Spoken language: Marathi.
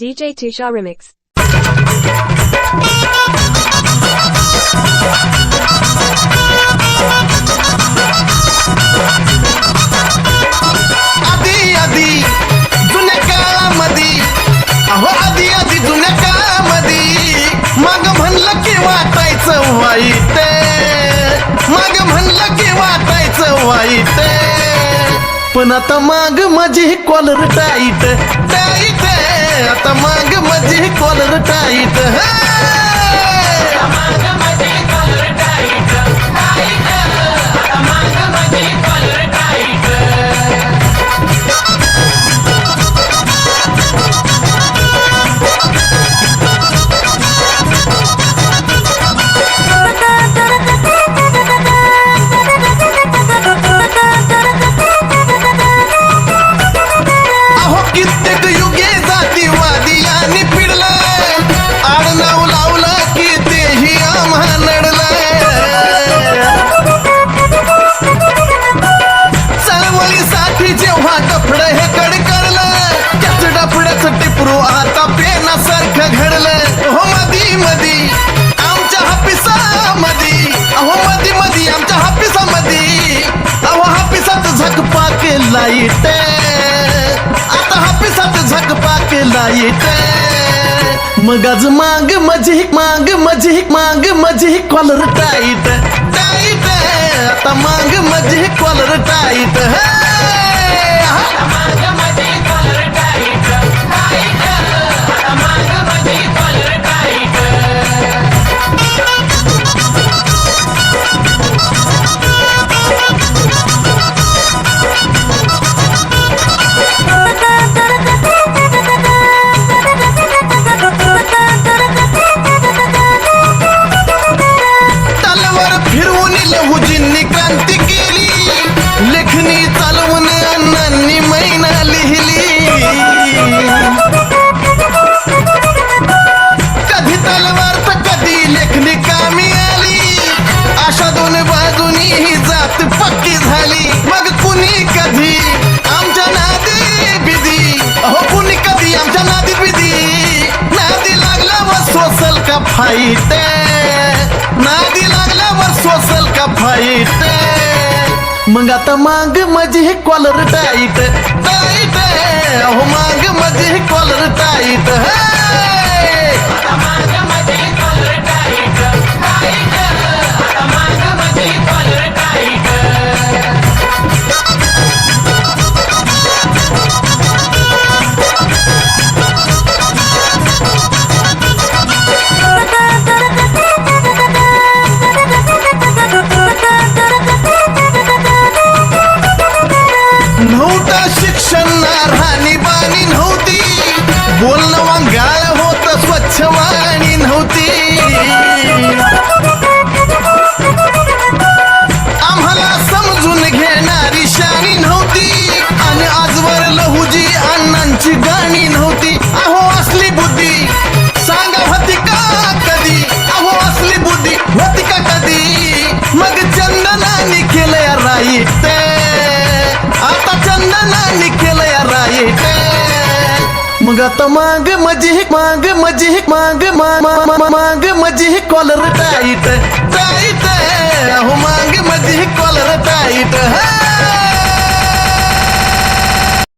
DJ Tusha Remix. आधी आधी जुन्या काळामध्ये अहो आधी आधी जुन्या काळामध्ये म्हणलं की वाटायचं वाईट मग म्हणलं की वाटायचं वाईट पण आता माग माझी कॉलर टाईट टाईट माग माझी कॉलर टाईट मधी आमच्या हापिसामधी अहो हापिसात झकपाक लाइट. आता हापिसात झकपाक लाइट. मग आज माग मजी माग मजी माग मजी कॉलर टाईट टाईट आता माग मजी कॉलर टाईट तलवार लहुजींनी क्रांती केली. लेखणी चालवून अण्णांनी मैना लिहिली. कधी तलवार तर कधी लेखणी कामी आली. अशा दोन बाजूनी ही जात पक्की झाली. मग कुणी कधी आमच्या नादी बिदी? हो कुणी कधी आमच्या नादी बिदी? नादी लागला व सोसल का फाईट नादी का फाईट? मग आता माग माझी कॉलर टाईट टाईट अहो माग माझी कॉलर टाईट राईटे आता चंदनाने या राईट मग आता माग मजी माग मजी माग मा- मा- माग मजी कॉलर टाईट टाईट अहो माग मजी कॉलर टाईट